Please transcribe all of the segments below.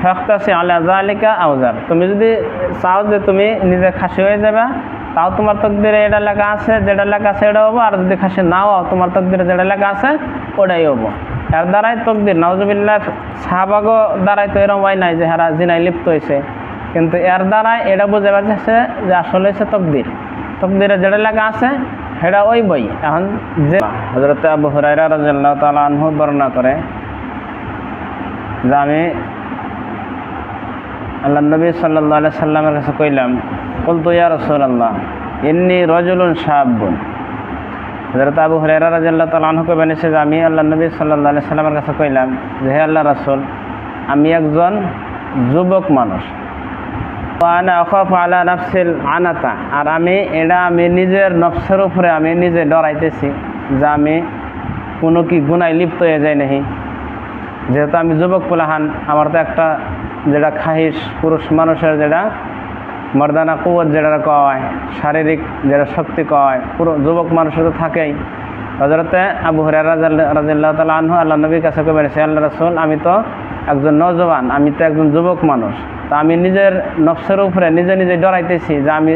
ফেখতাসি আলা জালিকা আউজার তুমি যদি চাও যে তুমি নিজে খাসি হয়ে যাবে, তাও তোমার তকদিরে এটা লেখা আছে, যেটা লেখা আছে এটা হব, আর যদি খাসি নাও, তোমার তকদিরে যেটা লেখা আছে, ওটাই হব। এর দ্বারাই তকদির নজবিল্লা শাহবাগও দ্বারাই তো এরকম হয় নাই যে হারা জিনাই লিপ্ত হয়েছে কিন্তু এর দ্বারাই এটা বুঝে পারছে যে আসলে হচ্ছে তকদির। তকদিরে যেটা লেখা আছে, সেটা ওই বই। এখন যে হজরত আবু হুরাইরা রাজিয়াল্লাহু তাআলা আনহু বর্ণনা করে যে আমি আল্লাহ নবী সাল্লাহ আলাই সাল্লামের কাছে কইলাম বলতো ইয়া রসুল্লাহ এমনি রজুলুন সাহাবুন হজরত আবু হরেরা রাজিয়াল্লাহ তাল আনহুকে বানিয়েছে যে, আমি আল্লাহ নবী সাল্লাহ আলাই সাল্লামের কাছে কইলাম যে, হে আল্লাহ রাসুল, আমি একজন যুবক মানুষ। আনা অখফ আলা নফসিল আনাতা, আর আমি এটা আমি নিজের নফসের উপরে আমি নিজে ডরাইতেছি যে, আমি কোনো কি গুনায় লিপ্ত হয়ে যাই নাহি। যেহেতু আমি যুবক পোলাহান, আমার তো একটা যেটা খাহিস পুরুষ মানুষের যেটা মর্দানা কুয়ত যেটা কয়, শারীরিক যেটা শক্তি কয়, পুরো যুবক মানুষের তো থাকেই। হজরতে আবু হরিয়া রাজিল্লাহ তালা আনহু আল্লাহ নবীর কাছে কবে সে আল্লাহ রসুল, আমি তো একজন নজওয়ান, আমি তো একজন যুবক মানুষ। তা আমি নিজের নফসের উপরে নিজে নিজে ডরাইতেছি যে আমি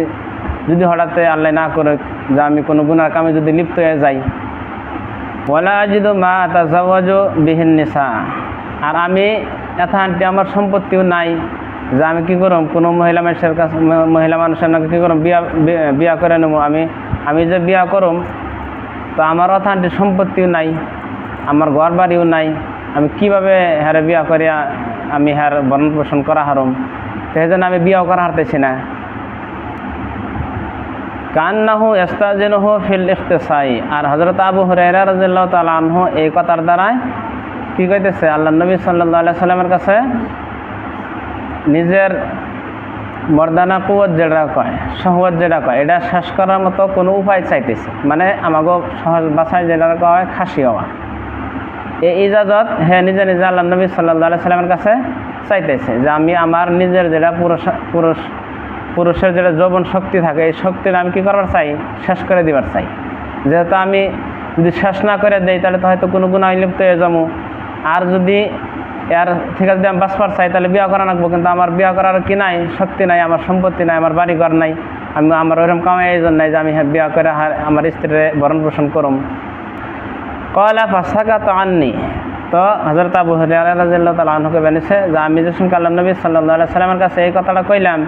যদি হঠাৎ আল্লাহ না করে যে আমি কোনো গুনার কামে যদি লিপ্ত হয়ে যাই। ওয়ালা যদি মা তাজাওয়াজু বিহীন নিসা। আর আমি এথানটি আমার সম্পত্তিও নাই। যে আমি কী করম? কোনো মহিলা মানুষের কাছে মহিলা মানুষের নাকি কী করম? বিয়া বিয়া করে নেব। আমি আমি যে বিয়া করম, তো আমার অথানটি সম্পত্তিও নাই, আমার ঘর বাড়িও নাই। আমি কীভাবে হ্যারে বিয়া করিয়া আমি হ্যার বরণ পোষণ করা হারম? সেই জন্য আমি বিয়াও করা হারতেছি না। কান্নাহু এস্তাজিনহু ফিল ইখতেসাই। আর হজরত আবু হুরাইরা রাদিয়াল্লাহু তাআলা আনহু এই কথার দ্বারাই কি কইতেছে? আল্লাহ নবী আলাইহি সাল্লামের কাছে নিজের মর্দানা কুয়ত যেটা কয় সহজ যেটা কয়, এটা শেষ করার মতো কোনো উপায় চাইতেছে। মানে আমাকে সহজ বাসায় যেটা কয় খাসি হওয়া। এই ইজাজত হ্যাঁ নিজে নিজে আল্লাহ নবী সাল্লাহ সাল্লামের কাছে চাইতেছে যে আমি আমার নিজের যেটা পুরুষ পুরুষ, পুরুষের যেটা যৌবন শক্তি থাকে, এই শক্তিটা আমি কী করবার চাই? শেষ করে দিবার চাই। যেহেতু আমি যদি শেষ না করে দেই, তাহলে তো হয়তো কোনো গুণায় লিপ্ত হয়ে যাব। আর যদি এর থেকে যদি আমি বাঁচবার চাই, তাহলে বিয়ে করা রাখব কিন্তু আমার বিয়ে করার কি নাই? শক্তি নাই, আমার সম্পত্তি নাই, আমার বাড়ি ঘর নাই। আমি, আমার ওইরকম কামাই জন্য নাই যে আমি হ্যাঁ বিয়ে করে আমার স্ত্রীর ভরণ পোষণ করুম। কয়লা ফাঁসাকা তো আননি। তো হজরত আবু হরিয়ালা রাজিল্লাহ তালা বেনেছে যে, আমি যে শুনকে আল্লাহ নবী সাল্লাহ সাল্লামের কাছে এই কথাটা কইলাম,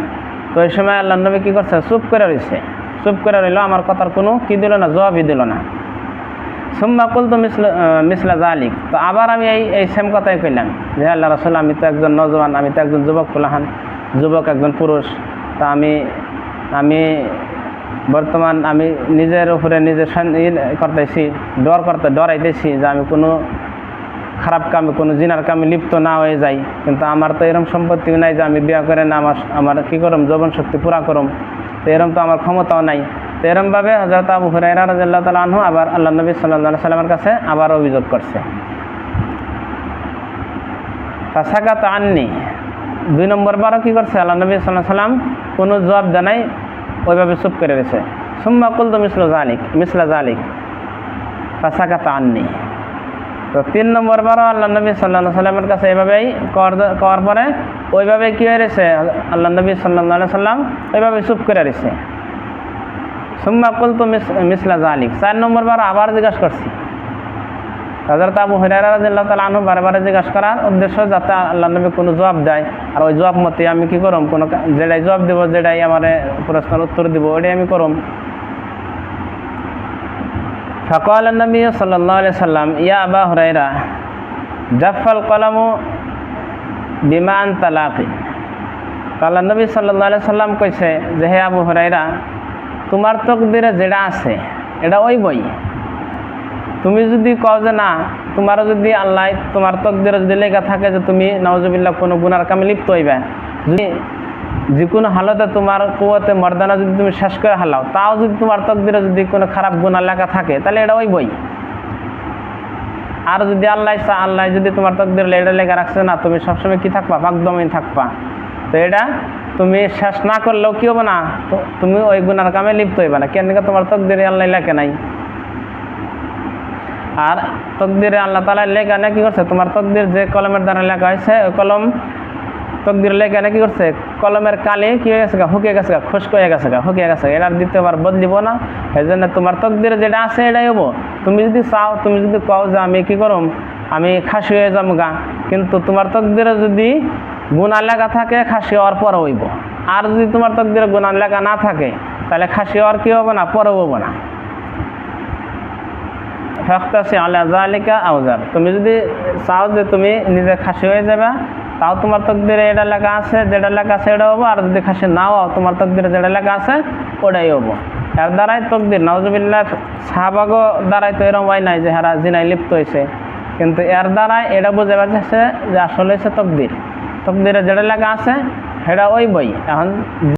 তো ওই সময় আল্লাহ নবী কী করছে? চুপ করে রয়েছে চুপ করে রইল, আমার কথার কোনো কি দিল না, জবাবই দিল না। সুম্মা কুল তো মিসলা জালিক তো আবার আমি এই এই সেম কথাই কইলাম যে আল্লাহ রসুল, আমি তো একজন নজওয়ান, আমি তো একজন যুবক ফুলাহান, যুবক একজন পুরুষ। তা আমি আমি বর্তমান আমি নিজের উপরে নিজের করতেছি, ডর করতে, ডরাইতেছি যে আমি কোনো খারাপ কামে, কোনো জিনার কামে লিপ্ত না হয়ে যাই। কিন্তু আমার তো এরকম সম্পত্তি নাই যে আমি বিয়া করে না আমার আমার কী করম যৌবন শক্তি পুরা করম। তো এরম তো আমার ক্ষমতাও নাই। তো এরমভাবে হজরত আবু হুরাইরা রাজিয়াল্লাহ তালা আনহু আবার আল্লাহ নবী সাল্লাহ সাল্লামের কাছে আবার অভিযোগ করছে। ফাঁসাকাত আননি। দুই নম্বর বারও কী করছে? আল্লাহ নবী সাল্লাহ সাল্লাম কোনো জবাব জানাই ওইভাবে চুপ করে রয়েছে। সুম্মা কুল তো মিসল জালিক মিসলা জালিক ফাঁসাকাত আননি। তো তিন নম্বর বারও আল্লাহ নবী সাল্লাহ সাল্লামের কাছে এইভাবেই কর করার পরে ওইভাবে কী হয়ে রয়েছে? আল্লাহ নবী সাল্লাহ সাল্লাম ওইভাবে চুপ করে রয়েছে। সুম্মা তো মিস, মিসলা জালিক চার নম্বর বার আবার জিজ্ঞাসা করছি। হজরত আবু হরিয়ারা রাজিল্লাহ তালা আনহু বারে জিজ্ঞাসা করার উদ্দেশ্য যাতে আল্লাহ নবী কোনো জবাব দেয়। আর ওই জবাব মতে আমি কি করম? কোনো যেটাই জবাব দেবো, যেটাই আমার প্রশ্নের উত্তর দিব ওটাই আমি করম। ফকাল নবী সাল্লাহ আলি সাল্লাম, ইয়া আবা হরাইরা জাফল কলামু বিমান তালাকি আল্লাহ নবী সাল্লাহ সাল্লাম কইছে যে, হে আবু হরাইরা তোমার তকদিরে যেটা আছে, এটা ওই বই। তুমি যদি কও যে না, তোমারও যদি আল্লাহ তোমার তকদিরে যদি লেখা থাকে যে তুমি নওয়াজবিল্লাহ কোনো গুনার কামে লিপ্ত হইবে। যদি যে কোনো হালতে তোমার কুয়াতে মর্দানা যদি তুমি শেষ করে হালাও, তাও যদি তোমার তকদিরে যদি কোনো খারাপ গুণা লেখা থাকে, তাহলে এটা ওই বই। আর যদি আল্লাহ আল্লাহ যদি তোমার তকদির এটা লেখা রাখছে না, তুমি সবসময় কি থাকবা? পাকদমই থাকবা। তো এটা তুমি শেষ না করলেও কি হবে না? তুমি ওই গুনার কামে লিপ্ত হইবে না। কেন তোমার তকদিরে আল্লাহ লেখে নাই? আর তকদিরে আল্লাহ তালা লেখা না কি করছে? তোমার তকদির যে কলমের দ্বারা লেখা হয়েছে, ওই কলম তকদির লেখা কি করছে? কলমের কালি কি হয়ে গেছে গা? হুকে গেছে গা, খুশক হয়ে গেছে গা হুকে গেছে। এটা দ্বিতীয়বার বদলিব না। এই জন্য তোমার তকদিরে যেটা আছে, এটাই হব। তুমি যদি চাও, তুমি যদি কও যে আমি কি করম? আমি খাসি হয়ে যাব গা। কিন্তু তোমার তকদিরে যদি গুণা লেখা থাকে, খাসি হওয়ার পরে হইব। আর যদি তোমার তকদিরে গুণা লেখা না থাকে, তাহলে খাসি হওয়ার কি হবে না পরে হব না। ফেখতাসি জালিকা আউজার তুমি যদি চাও যে তুমি নিজে খাসি হয়ে যাবে, তাও তোমার তকদিরে এটা লেখা আছে, যেটা লেখা আছে এটা হব, আর যদি খাসি নাও, তোমার তকদিরে যেটা লেখা আছে, ওটাই হব। এর দ্বারাই তকদির নজবিল্লা শাহবাগও দ্বারাই তো এরকম হয় নাই যে হারা জিনাই লিপ্ত হয়েছে কিন্তু এর দ্বারাই এটা বুঝে পাচ্ছে যে আসলে হচ্ছে তকদির। তকদিরে যেটা লেখা আছে সেটা ওই বই এখন